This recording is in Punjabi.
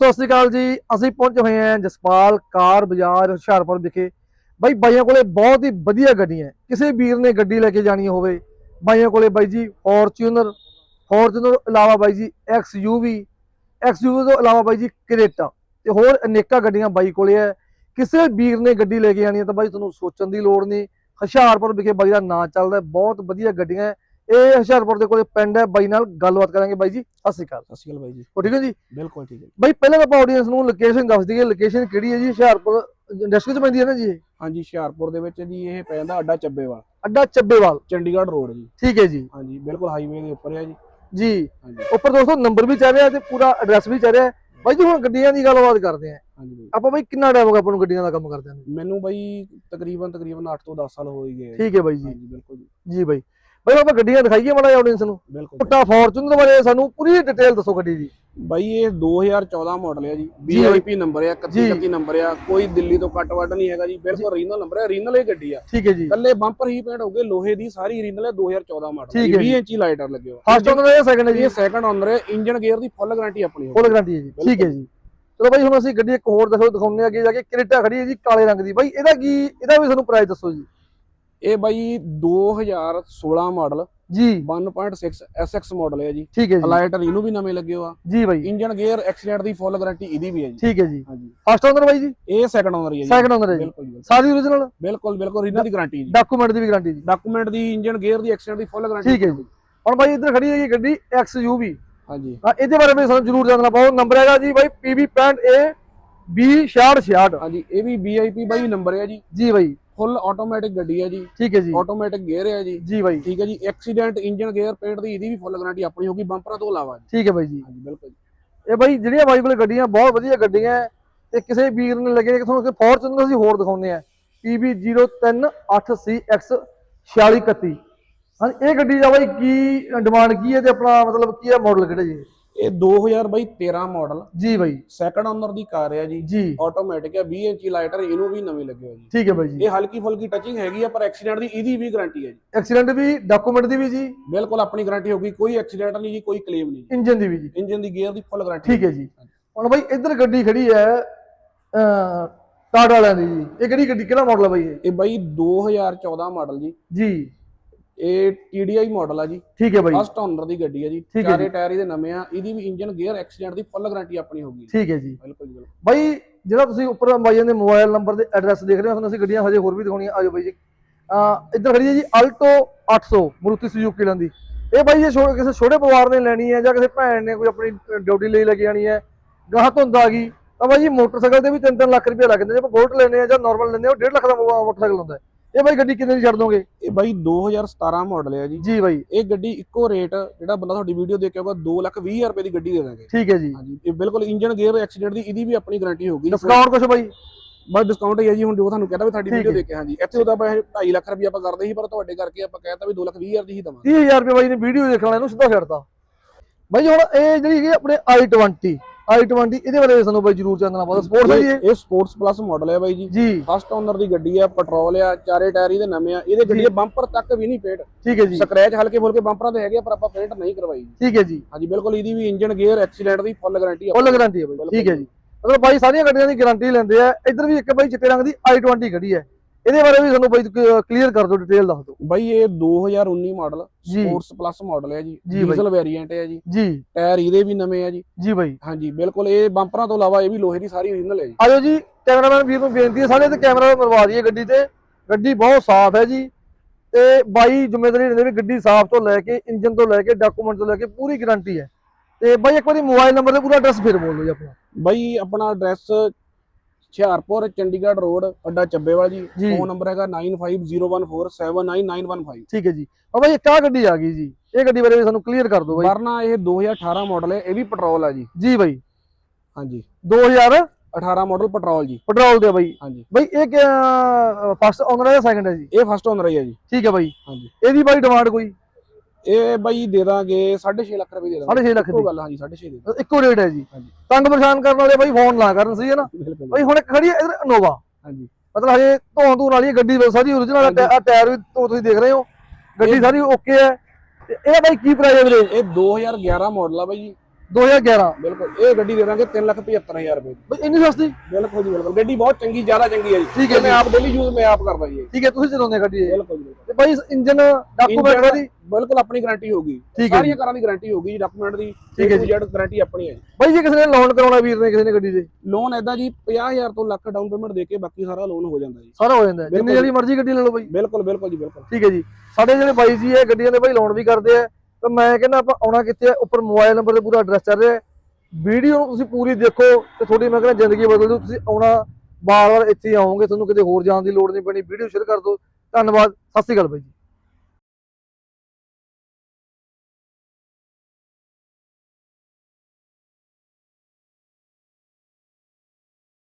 ਸਤਿ ਸ਼੍ਰੀ ਅਕਾਲ ਜੀ, ਅਸੀਂ ਪਹੁੰਚੇ ਹੋਏ ਹਾਂ ਜਸਪਾਲ ਕਾਰ ਬਾਜ਼ਾਰ ਹੁਸ਼ਿਆਰਪੁਰ ਵਿਖੇ। ਬਾਈ, ਬਾਈਆਂ ਕੋਲੇ ਬਹੁਤ ਹੀ ਵਧੀਆ ਗੱਡੀਆਂ ਕਿਸੇ ਵੀਰ ਨੇ ਗੱਡੀ ਲੈ ਕੇ ਜਾਣੀ ਹੋਵੇ, ਬਾਈਆਂ ਕੋਲੇ ਬਾਈ ਜੀ ਫੋਰਚੂਨਰ ਫੋਰਚੂਨਰ ਤੋਂ ਇਲਾਵਾ ਬਾਈ ਜੀ ਐਕਸ ਯੂਵੀ ਐਕਸ XUV ਤੋਂ ਇਲਾਵਾ ਬਾਈ ਜੀ ਕਰੇਟਾ ਤੇ ਹੋਰ ਅਨੇਕਾਂ ਗੱਡੀਆਂ ਬਾਈ ਕੋਲੇ ਹੈ। ਕਿਸੇ ਵੀਰ ਨੇ ਗੱਡੀ ਲੈ ਕੇ ਜਾਣੀ ਹੈ ਤਾਂ ਬਾਈ ਤੁਹਾਨੂੰ ਸੋਚਣ ਦੀ ਲੋੜ ਨਹੀਂ। ਹੁਸ਼ਿਆਰਪੁਰ ਵਿਖੇ ਬਾਈ ਦਾ ਨਾਂ ਚੱਲਦਾ ਬਹੁਤ ਵਧੀਆ ਗੱਡੀਆਂ ਇਹ ਹੁਸ਼ਿਆਰਪੁਰ ਦੇ ਕੋਲੇ ਪਿੰਡ ਹੈ। ਬਾਈ ਨਾਲ ਗੱਲਬਾਤ ਕਰਾਂਗੇ ਬਾਈ ਜੀ। ਸਤਿ ਸ਼੍ਰੀ ਅਕਾਲ। ਸਤਿ ਸ਼੍ਰੀ ਅਕਾਲ ਬਾਈ ਜੀ। ਹੋ ਠੀਕ ਹੈ ਜੀ? ਬਿਲਕੁਲ ਠੀਕ ਹੈ। ਬਾਈ ਪਹਿਲਾਂ ਆਪਾਂ ਆਡੀਅנס ਨੂੰ ਲੋਕੇਸ਼ਨ ਦੱਸ ਦਈਏ। ਲੋਕੇਸ਼ਨ ਕਿਹੜੀ ਹੈ ਜੀ? ਹੁਸ਼ਿਆਰਪੁਰ ਇੰਡਸਟਰੀ ਚ ਪੈਂਦੀ ਹੈ ਨਾ ਜੀ ਇਹ? ਹਾਂਜੀ ਹੁਸ਼ਿਆਰਪੁਰ ਦੇ ਵਿੱਚ ਜੀ ਇਹ ਪੈਂਦਾ ਅੱਡਾ ਚੱਬੇਵਾਲ। ਅੱਡਾ ਚੱਬੇਵਾਲ। ਚੰਡੀਗੜ੍ਹ ਰੋਡ ਜੀ। ਠੀਕ ਹੈ ਜੀ। ਹਾਂਜੀ ਬਿਲਕੁਲ ਹਾਈਵੇ ਦੇ ਉੱਪਰ ਹੈ ਜੀ। ਜੀ। ਉੱਪਰ ਦੋਸਤੋ ਨੰਬਰ ਵੀ ਚੱਲ ਰਿਹਾ ਤੇ ਪੂਰਾ ਐਡਰੈਸ ਵੀ ਚੱਲ ਰਿਹਾ। ਬਾਈ ਜੀ ਹੁਣ ਗੱਡੀਆਂ ਦੀ ਗੱਲਬਾਤ ਕਰਦੇ ਆਂ ਆਪਾਂ ਬਾਈ ਕਿੰਨਾ ਟਾਈਮ ਹੋ ਗਿਆ ਆਪਾਂ ਨੂੰ ਗੱਡੀਆਂ ਦਾ ਕੰਮ ਕਰਦਿਆਂ ਨੂੰ? ਮੈਨੂੰ ਬਾਈ ਤਕਰੀਬਨ ਤਕਰੀਬਨ 8 ਤੋਂ 10 ਸਾਲ ਹੋ ਗਏ ਆ। ਠੀਕ ਹੈ ਬਾਈ ਜੀ। ਬਿਲਕੁਲ ਜੀ। ਜੀ ਬਾਈ। ਬਾਈ ਆਪਾਂ ਗੱਡੀਆਂ ਦਿਖਾਈਏ ਮਾੜਾ ਜਿਹਾ ਆਡੀਅנס ਨੂੰ। ਬਿਲਕੁਲ। ਪੁੱਟਾ ਫੋਰਚੂਨਰ ਬਾਰੇ ਸਾਨੂੰ ਪੂਰੀ ਡਿਟੇਲ ਦੱਸੋ ਗੱਡੀ ਦੀ। ਬਾਈ ਇਹ 2014 ਮਾਡਲ ਹੈ ਜੀ। VIP ਨੰਬਰ ਹੈ 31 ਜੀ। 31 ਨੰਬਰ ਆ। ਕੋਈ ਦਿੱਲੀ ਤੋਂ ਕੱਟ ਵੱਡ ਨਹੀਂ ਹੈਗਾ ਜੀ। ਬਿਲਕੁਲ ਰੀਨਲ ਨੰਬਰ ਹੈ ਰੀਨਲ ਇਹ ਗੱਡੀ ਆ। ਠੀਕ ਹੈ ਜੀ। ਕੱਲੇ ਬੰਪਰ ਹੀ ਪੇਂਟ ਹੋ ਗਏ ਲੋਹੇ ਦੀ ਸਾਰੀ ਰੀਨਲ ਹੈ 2014 ਮਾਡਲ ਠੀਕ ਹੈ 20 ਜੀ। ਇੰਚੀ ਲਾਈਟਰ ਲੱਗੇ ਹੋਏ ਫਸਟ ਓਨਰ ਹੈ ਸੈਕੰਡ ਹੈ ਜੀ। ਇਹ ਸੈਕੰਡ ਓਨਰ ਹੈ ਇੰਜਨ ਗੇਅਰ ਦੀ ਫੁੱਲ ਗਾਰੰਟੀ ਆਪਣੀ ਫੁੱਲ ਗਾਰੰਟੀ ਹੈ ਜੀ। ਠੀਕ ਹੈ ਜੀ। ਚਲੋ ਬਾਈ ਹੁਣ ਅਸੀਂ ਗੱਡੀ ਇੱਕ ਹੋਰ ਦੱਸੋ ਦਿਖਾਉਂਦੇ ਆ ਅੱਗੇ ਜਾ ਕੇ। ਕ੍ਰੇਟਾ ਖੜੀ ਹੈ ਜੀ ਕਾਲੇ ਰੰਗ ਦੀ। ਬਾਈ ਇਹਦਾ ਕੀ ਇਹਦਾ ਵੀ ਸਾਨੂੰ ਪ੍ਰਾਈਸ ਦੱਸੋ ਜੀ। ਇਹ ਬਾਈ 2016 ਮਾਡਲ ਜੀ। 1.6 SX ਮਾਡਲ ਹੈ ਜੀ। ਠੀਕ ਹੈ ਜੀ। ਲਾਈਟਰ ਇਹਨੂੰ ਵੀ ਨਵੇਂ ਲੱਗੇ ਹੋਆ। ਜੀ ਬਾਈ। ਇੰਜਨ ਗੇਅਰ ਐਕਸੀਡੈਂਟ ਦੀ ਫੁੱਲ ਗਾਰੰਟੀ ਇਹਦੀ ਵੀ ਹੈ ਜੀ। ਠੀਕ ਹੈ ਜੀ। ਹਾਂਜੀ। ਫਸਟ ਓਨਰ ਬਾਈ ਜੀ? ਇਹ ਸੈਕੰਡ ਓਨਰ ਹੀ ਜੀ। ਸੈਕੰਡ ਓਨਰ ਹੈ ਜੀ, ਸਾਰੀ origignal ਬਿਲਕੁਲ ਬਿਲਕੁਲ ਇਹਨਾਂ ਦੀ ਗਾਰੰਟੀ ਜੀ। ਡਾਕੂਮੈਂਟ ਦੀ ਵੀ ਗਾਰੰਟੀ ਜੀ। ਡਾਕੂਮੈਂਟ ਦੀ ਇੰਜਨ ਗੇਅਰ ਦੀ ਐਕਸੀਡੈਂਟ ਦੀ ਫੁੱਲ ਗਾਰੰਟੀ ਠੀਕ ਹੈ ਜੀ। ਹੁਣ ਬਾਈ ਇੱਧਰ ਖੜੀ ਹੈਗੀ ਗੱਡੀ XUV ਹਾਂਜੀ। ਹਾਂ ਇਹਦੇ ਬਾਰੇ ਵੀ ਸਾਨੂੰ ਜਰੂਰ ਜਾਣਨਾ ਪਾਓ ਨੰਬਰ ਹੈਗਾ ਜੀ ਬਾਈ PB65A B66 ਹਾਂਜੀ ਇਹ ਵੀ VIP ਬਾਈ ਨੰਬਰ ਹੈ ਜੀ। ਜੀ ਬਾਈ। ਫੁੱਲ ਆਟੋਮੈਟਿਕ ਗੱਡੀ ਹੈ ਜੀ। ਠੀਕ ਹੈ ਜੀ। ਆਟੋਮੈਟਿਕ ਗੇਅਰ ਹੈ ਜੀ। ਜੀ ਬਾਈ। ਠੀਕ ਹੈ ਜੀ। ਐਕਸੀਡੈਂਟ ਇੰਜਨ ਗੇਅਰ ਪੇਂਟ ਦੀ ਇਹਦੀ ਵੀ ਫੁੱਲ ਗਾਰੰਟੀ ਆਪਣੀ ਹੋਗੀ ਬੰਪਰਾਂ ਤੋਂ ਇਲਾਵਾ ਠੀਕ ਹੈ ਬਾਈ ਜੀ। ਹਾਂਜੀ ਬਿਲਕੁਲ। ਇਹ ਬਾਈ ਜਿਹੜੀਆਂ ਕੋਲੇ ਗੱਡੀਆਂ ਬਹੁਤ ਵਧੀਆ ਗੱਡੀਆਂ ਤੇ ਕਿਸੇ ਵੀਰ ਨੇ ਲੱਗੇ ਕਿ ਤੁਹਾਨੂੰ ਫੋਰਚੂਨਰ ਅਸੀਂ ਹੋਰ ਦਿਖਾਉਂਦੇ ਆ PB038CX 4631 ਹਾਂ ਇਹ ਗੱਡੀ ਦਾ ਬਾਈ ਕੀ ਡਿਮਾਂਡ ਕੀ ਹੈ ਤੇ ਆਪਣਾ ਮਤਲਬ ਕੀ ਹੈ ਮਾਡਲ ਕਿਹੜਾ ਜੀ? ਇਹ 2000 ਬਾਈ 13 ਮਾਡਲ ਜੀ ਬਾਈ। ਸੈਕੰਡ ਓਨਰ ਦੀ ਕਾਰ ਹੈ ਜੀ। ਜੀ। ਆਟੋਮੈਟਿਕ ਹੈ 20 ਇੰਚੀ ਲਾਈਟਰ ਇਹਨੂੰ ਵੀ ਨਵੇਂ ਲੱਗੇ ਹੋਏ ਜੀ। ਠੀਕ ਹੈ ਬਾਈ ਜੀ। ਇਹ ਹਲਕੀ ਫੁਲਕੀ ਟੱਚਿੰਗ ਹੈਗੀ ਆ ਪਰ ਐਕਸੀਡੈਂਟ ਦੀ ਇਹਦੀ ਵੀ ਗਾਰੰਟੀ ਹੈ ਜੀ। ਐਕਸੀਡੈਂਟ ਵੀ ਡਾਕੂਮੈਂਟ ਦੀ ਵੀ ਜੀ। ਬਿਲਕੁਲ ਆਪਣੀ ਗਾਰੰਟੀ ਹੋਗੀ ਕੋਈ ਐਕਸੀਡੈਂਟ ਨਹੀਂ ਜੀ ਕੋਈ ਕਲੇਮ ਨਹੀਂ ਜੀ। ਇੰਜਨ ਦੀ ਵੀ ਜੀ। ਇੰਜਨ ਦੀ ਗੇਅਰ ਦੀ ਫੁੱਲ ਗਾਰੰਟੀ ਠੀਕ ਹੈ ਜੀ। ਹੁਣ ਬਾਈ ਇੱਧਰ ਗੱਡੀ ਖੜੀ ਹੈ ਅ ਟਾਟਾ ਵਾਲਿਆਂ ਦੀ ਜੀ। ਇਹ ਕਿਹੜੀ ਗੱਡੀ ਕਿਹੜਾ ਮਾਡਲ ਹੈ ਬਾਈ ਇਹ? ਇਹ ਬਾਈ 2014 ਮਾਡਲ ਜੀ। ਜੀ। ਇਹ TDI ਮਾਡਲ ਆ ਜੀ। ਠੀਕ ਹੈ ਬਾਈ ਫਸਟ ਓਨਰ ਦੀ ਗੱਡੀ ਹੈ ਜੀ। ਚਾਰੇ ਟਾਇਰ ਇਹਦੇ ਨਵੇਂ ਆ। ਇਹਦੀ ਵੀ ਇੰਜਨ ਗੇਅਰ ਐਕਸੀਡੈਂਟ ਦੀ ਫੁੱਲ ਗਾਰੰਟੀ ਆਪਣੀ ਹੋਗੀ ਠੀਕ ਹੈ ਜੀ। ਬਿਲਕੁਲ ਜੀ ਬਾਈ ਜਿਹੜਾ ਤੁਸੀਂ ਉੱਪਰ ਬਾਈਆਂ ਦੇ ਮੋਬਾਈਲ ਨੰਬਰ ਦੇ ਐਡਰੈਸ ਦੇਖ ਰਹੇ ਹੋ ਤੁਹਾਨੂੰ ਅਸੀਂ ਗੱਡੀਆਂ ਹਜੇ ਹੋਰ ਵੀ ਦਿਖਾਉਣੀਆਂ। ਆਜੋ ਬਾਈ ਜੀ। ਇੱਧਰ ਖੜੀ ਹੈ ਜੀ ਅਲਟੋ 800 ਮਰੂਤੀ ਸੁਜ਼ੂਕੀ ਲੰਦੀ ਇਹ ਬਾਈ ਜੇ ਕਿਸੇ ਛੋਟੇ ਪਰਿਵਾਰ ਨੇ ਲੈਣੀ ਹੈ ਜਾਂ ਕਿਸੇ ਭੈਣ ਨੇ ਕੋਈ ਆਪਣੀ ਡਿਊਟੀ ਲਈ ਲੈ ਕੇ ਜਾਣੀ ਹੈ ਗਾਹ ਧੁੰਦ ਆ ਗਈ ਤਾਂ ਬਾਈ ਜੀ ਮੋਟਰਸਾਈਕਲ ਤੇ ਵੀ 3-3 ਲੱਖ ਰੁਪਏ ਲੱਗ ਜਾਂਦੇ ਜੇ ਆਪਾਂ ਗੋਲਡ ਲੈਣੇ ਆ ਜਾਂ ਨਾਰਮਲ ਲੈਣੇ ਆ ਉਹ 1.5 ਲੱਖ ਦਾ ਮੋਟਰਸਾਈਕਲ ਹੁੰਦਾ ਹੈ। ਇਹ ਬਾਈ ਗੱਡੀ ਕਿੰਨੇ ਦੀ ਛੱਡ ਦੋਗੇ? ਇਹ ਬਾਈ 2017 ਮਾਡਲ ਹੈ ਜੀ। ਜੀ ਬਾਈ। ਇਹ ਗੱਡੀ ਇੱਕੋ ਰੇਟ ਜਿਹੜਾ ਬੰਦਾ ਤੁਹਾਡੀ ਵੀਡੀਓ ਦੇਖ ਕੇ ਆਊਗਾ 2 ਲੱਖ 20 ਹਜ਼ਾਰ ਰੁਪਏ ਦੀ ਗੱਡੀ ਦੇ ਦਾਂਗੇ। ਠੀਕ ਹੈ ਜੀ। ਹਾਂਜੀ ਇਹ ਬਿਲਕੁਲ ਇੰਜਨ ਗੇਅਰ ਐਕਸੀਡੈਂਟ ਦੀ ਇਹਦੀ ਵੀ ਆਪਣੀ ਗਾਰੰਟੀ ਹੋਗੀ ਡਿਸਕਾਊਂਟ ਕੁਛ ਬਾਈ? ਬਸ ਡਿਸਕਾਊਂਟ ਹੀ ਹੈ ਜੀ ਹੁਣ ਜੋ ਤੁਹਾਨੂੰ ਕਹਿੰਦਾ ਵੀ ਤੁਹਾਡੀ ਵੀਡੀਓ। ਦੇਖ ਕੇ ਹਾਂਜੀ। ਇੱਥੇ ਉਹਦਾ ਆਪਾਂ 2.5 ਲੱਖ ਰੁਪਏ ਆਪਾਂ ਕਰਦੇ ਸੀ ਪਰ ਤੁਹਾਡੇ ਕਰਕੇ ਆਪਾਂ ਕਹਿਤਾ ਵੀ 2 ਲੱਖ 20 ਹਜ਼ਾਰ ਦੀ ਹੀ ਦਵਾਂਗੇ। 30000 ਰੁਪਏ ਬਾਈ ਨੇ ਵੀਡੀਓ ਦੇਖਣ ਵਾਲਿਆਂ ਨੂੰ ਸਿੱਧਾ ਛੱਡਤਾ ਬਾਈ ਹੁਣ ਇਹ ਜਿਹੜੀ ਹੈਗੀ ਆਪਣੇ i20 i20 ਇਹਦੇ ਬਾਰੇ ਸਾਨੂੰ ਬਾਈ ਜਰੂਰ ਜਾਣਨਾ ਪਊਗਾ। ਸਪੋਰਟਸ ਹੈ ਜੀ ਇਹ? ਇਹ ਸਪੋਰਟਸ ਪਲੱਸ ਮਾਡਲ ਹੈ ਬਾਈ ਜੀ। ਜੀ। ਫਸਟ ਓਨਰ ਦੀ ਗੱਡੀ ਆ ਪੈਟਰੋਲ ਆ ਚਾਰੇ ਟਾਇਰ ਇਹਦੇ ਨਵੇਂ ਆ। ਇਹਦੇ ਗੱਡੀ ਦੇ ਬੰਪਰ ਤੱਕ ਵੀ ਨਹੀਂ ਪੇਂਟ ਠੀਕ ਹੈ ਜੀ। ਸਕ੍ਰੈਚ ਹਲਕੇ ਫੁਲਕੇ ਬੰਪਰਾਂ ਤੇ ਹੈਗੇ ਆ, ਪਰ ਆਪਾਂ ਪੇਂਟ ਨਹੀਂ ਕਰਵਾਈ ਜੀ। ਠੀਕ ਹੈ ਜੀ। ਹਾਂਜੀ ਬਿਲਕੁਲ ਇਹਦੀ ਵੀ ਇੰਜਨ ਗੇਅਰ ਐਕਸੀਡੈਂਟ ਦੀ ਫੁੱਲ ਗਾਰੰਟੀ ਆ। ਫੁੱਲ ਗਾਰੰਟੀ ਹੈ ਬਾਈ। ਠੀਕ ਹੈ ਜੀ। ਮਤਲਬ ਬਾਈ ਸਾਰੀਆਂ ਗੱਡੀਆਂ ਦੀ ਗਾਰੰਟੀ ਲੈਂਦੇ ਆ। ਇੱਧਰ ਵੀ ਇੱਕ ਬਾਈ ਚਿੱਟੇ ਰੰਗ ਦੀ i20 ਖੜੀ ਹੈ। ਇਹਦੇ ਬਾਰੇ ਵੀ ਸਾਨੂੰ ਬਾਈ ਕਲੀਅਰ ਕਰ ਦਿਓ ਡਿਟੇਲ ਦੱਸ ਦਿਓ। ਬਾਈ ਇਹ 2019 ਮਾਡਲ। ਸਪੋਰਟਸ ਪਲੱਸ ਮਾਡਲ ਹੈ ਜੀ। ਡੀਜ਼ਲ ਵੇਰੀਐਂਟ ਹੈ ਜੀ। ਜੀ। ਟਾਇਰ ਇਹਦੇ ਵੀ ਨਵੇਂ ਆ ਜੀ। ਜੀ ਬਾਈ। ਹਾਂਜੀ ਬਿਲਕੁਲ ਇਹ ਬੰਪਰਾਂ ਤੋਂ ਇਲਾਵਾ ਇਹ ਵੀ ਲੋਹੇ ਦੀ ਸਾਰੀ ਓਰੀਜਨਲ ਹੈ ਜੀ। ਆਜੋ ਜੀ ਕੈਮਰਾਮੈਨ ਵੀਰ ਨੂੰ ਬੇਨਤੀ ਹੈ ਸਾਰੇ ਤੇ ਕੈਮਰਾ ਮਰਵਾ ਦਈਏ ਗੱਡੀ ਤੇ। ਗੱਡੀ ਬਹੁਤ ਸਾਫ਼ ਹੈ ਜੀ। ਤੇ ਬਾਈ ਜ਼ਿੰਮੇਵਾਰੀ ਲੈਂਦੇ ਵੀ ਗੱਡੀ ਸਾਫ਼ ਤੋਂ ਲੈ ਕੇ ਇੰਜਨ ਤੋਂ ਲੈ ਕੇ ਡਾਕੂਮੈਂਟ ਤੋਂ ਲੈ ਕੇ ਪੂਰੀ ਗਾਰੰਟੀ ਹੈ। ਤੇ ਬਾਈ ਇੱਕ ਵਾਰੀ ਮੋਬਾਈਲ ਨੰਬਰ ਤੇ ਪੂਰਾ ਐਡਰੈਸ ਫਿਰ ਬੋਲ ਦਿਓ ਜੀ ਆਪਣਾ। ਬਾਈ ਆਪਣਾ ਐਡਰੈਸ ਹੁਸ਼ਿਆਰਪੁਰ ਚੰਡੀਗੜ੍ਹ ਰੋਡ ਅੱਡਾ ਚੱਬੇਵਾਲ ਜੀ। ਜੀ। ਫੋਨ ਨੰਬਰ ਹੈਗਾ 9501479915 ਠੀਕ ਹੈ ਜੀ। ਆ ਬਾਈ ਇੱਕ ਆਹ ਗੱਡੀ ਆ ਗਈ ਜੀ। ਇਹ ਗੱਡੀ ਬਾਰੇ ਵੀ ਸਾਨੂੰ ਕਲੀਅਰ ਕਰ ਦਿਓ ਬਾਈ। ਵਰਨਾ ਇਹ 2018 ਮਾਡਲ ਹੈ ਇਹ ਵੀ ਪੈਟਰੋਲ ਹੈ ਜੀ। ਜੀ ਬਾਈ। ਹਾਂਜੀ। 2000 18 ਮਾਡਲ ਪੈਟਰੋਲ ਜੀ। ਪੈਟਰੋਲ ਦੇ ਬਾਈ। ਹਾਂਜੀ। ਬਾਈ ਇਹ ਫਸਟ ਓਨਰ ਹੈ ਜਾਂ ਸੈਕੰਡ ਹੈ ਜੀ? ਇਹ ਫਸਟ ਓਨਰ ਹੈ ਜੀ। ਠੀਕ ਹੈ ਬਾਈ। ਹਾਂਜੀ। ਇਹਦੀ ਬਾਈ ਡਿਮਾਂਡ ਕੋਈ? ਇਹ ਬਾਈ ਦੇ ਦਾਂਗੇ 6.5 ਲੱਖ ਰੁਪਏ ਦੇ ਦਾਂਗੇ। 6.5 ਲੱਖ ਦੀ। ਗੱਲ ਹਾਂਜੀ 6.5 ਦੇ ਇੱਕੋ ਰੇਟ ਹੈ ਜੀ। ਤੰਗ ਪਰੇਸ਼ਾਨ ਕਰਨ ਵਾਲੇ ਬਾਈ ਫੋਨ ਨਾ ਕਰਨ ਸਹੀ ਹੈ ਨਾ? ਬਾਈ ਹੁਣ ਇੱਕ ਖੜੀ ਹੈ ਇਧਰ ਇਨੋਵਾ ਹਾਂਜੀ। ਮਤਲਬ ਹਜੇ ਧੋਣ ਧੂਣ ਵਾਲੀ ਗੱਡੀ ਬਸ ਸਾਰੀ origignal। ਆ ਟਾਇਰ ਵੀ ਤੁਸੀਂ ਦੇਖ ਰਹੇ ਹੋ। ਗੱਡੀ ਸਾਰੀ ਓਕੇ ਹੈ। ਤੇ ਇਹ ਬਾਈ ਕੀ ਪ੍ਰਾਈਸ ਹੈ ਵੀਰੇ? ਇਹ 2011 ਮਾਡਲ ਆ ਬਾਈ ਜੀ। 2011 ਬਿਲਕੁਲ ਇਹ ਗੱਡੀ ਦੇ ਦਾਂਗੇ 375000 ਰੁਪਏ ਦੀ। ਬਈ ਇੰਨੀ ਸਸਤੀ? ਬਿਲਕੁਲ ਜੀ ਬਿਲਕੁਲ। ਗੱਡੀ ਬਹੁਤ ਚੰਗੀ ਜ਼ਿਆਦਾ ਚੰਗੀ ਹੈ ਜੀ। ਠੀਕ ਹੈ ਇਹ ਮੈਂ ਜੀ। ਆਪ ਡੇਲੀ ਯੂਜ਼ ਮੈਂ ਆਪ ਕਰਦਾ ਜੀ ਇਹ। ਠੀਕ ਹੈ ਤੁਸੀਂ ਚਲਾਉਂਦੇ ਗੱਡੀ ਇਹ? ਬਿਲਕੁਲ ਜੀ ਬਿਲਕੁਲ। ਤੇ ਬਾਈ ਇੰਜਨ ਡਾਕੂਮੈਂਟ Engine ਦੀ? ਬਿਲਕੁਲ ਆਪਣੀ ਗਾਰੰਟੀ ਹੋਗੀ ਠੀਕ ਹੈ ਸਾਰੀਆਂ ਕਾਰਾਂ ਦੀ ਗਾਰੰਟੀ ਹੋਗੀ ਜੀ ਡਾਕੂਮੈਂਟ ਦੀ। ਠੀਕ ਹੈ ਗਾਰੰਟੀ ਆਪਣੀ ਹੈ ਜੀ। ਬਾਈ ਜੇ ਕਿਸੇ ਨੇ ਲੋਨ ਕਰਾਉਣਾ ਵੀਰ ਨੇ ਕਿਸੇ ਨੇ ਗੱਡੀ ਦੇ? ਲੋਨ ਐਦਾਂ ਜੀ 50000 ਤੋਂ ਲੱਖ ਡਾਊਨ ਪੇਮੈਂਟ ਦੇ ਕੇ ਬਾਕੀ ਸਾਰਾ ਲੋਨ ਹੋ ਜਾਂਦਾ ਜੀ। ਸਾਰਾ ਹੋ ਜਾਂਦਾ ਹੈ। ਜਿੰਨੀ ਬਿਲਕੁਲ। ਜਿਹੜੀ ਮਰਜ਼ੀ ਗੱਡੀ ਲੈ ਲਓ ਬਾਈ। ਬਿਲਕੁਲ ਬਿਲਕੁਲ ਜੀ ਬਿਲਕੁਲ। ਠੀਕ ਹੈ ਜੀ। ਸਾਡੇ ਜਿਹੜੇ ਬਾਈ ਜੀ ਇਹ ਗੱਡੀਆਂ ਦੇ ਬਾਈ ਲੋਨ ਵੀ ਕਰਦੇ ਆ ਤਾਂ ਮੈਂ ਕਹਿੰਦਾ ਆਪਾਂ ਆਉਣਾ ਕਿੱਥੇ ਹੈ ਉੱਪਰ ਮੋਬਾਈਲ ਨੰਬਰ ਤੇ ਪੂਰਾ ਐਡਰੈਸ ਚੱਲ ਰਿਹਾ ਹੈ। ਵੀਡੀਓ ਨੂੰ ਤੁਸੀਂ ਪੂਰੀ ਦੇਖੋ ਤੇ ਤੁਹਾਡੀ ਮੈਂ ਕਹਿੰਦਾ ਜ਼ਿੰਦਗੀ ਬਦਲ ਦੂ ਤੁਸੀਂ ਆਉਣਾ ਬਾਰ-ਬਾਰ ਇੱਥੇ ਹੀ ਆਓਗੇ, ਤੁਹਾਨੂੰ ਕਿਤੇ ਹੋਰ ਜਾਣ ਦੀ ਲੋੜ ਨਹੀਂ ਪੈਣੀ। ਵੀਡੀਓ ਸ਼ੇਅਰ ਕਰ ਦਿਓ। ਧੰਨਵਾਦ। ਸਤਿ ਸ਼੍ਰੀ ਅਕਾਲ ਬਾਈ ਜੀ।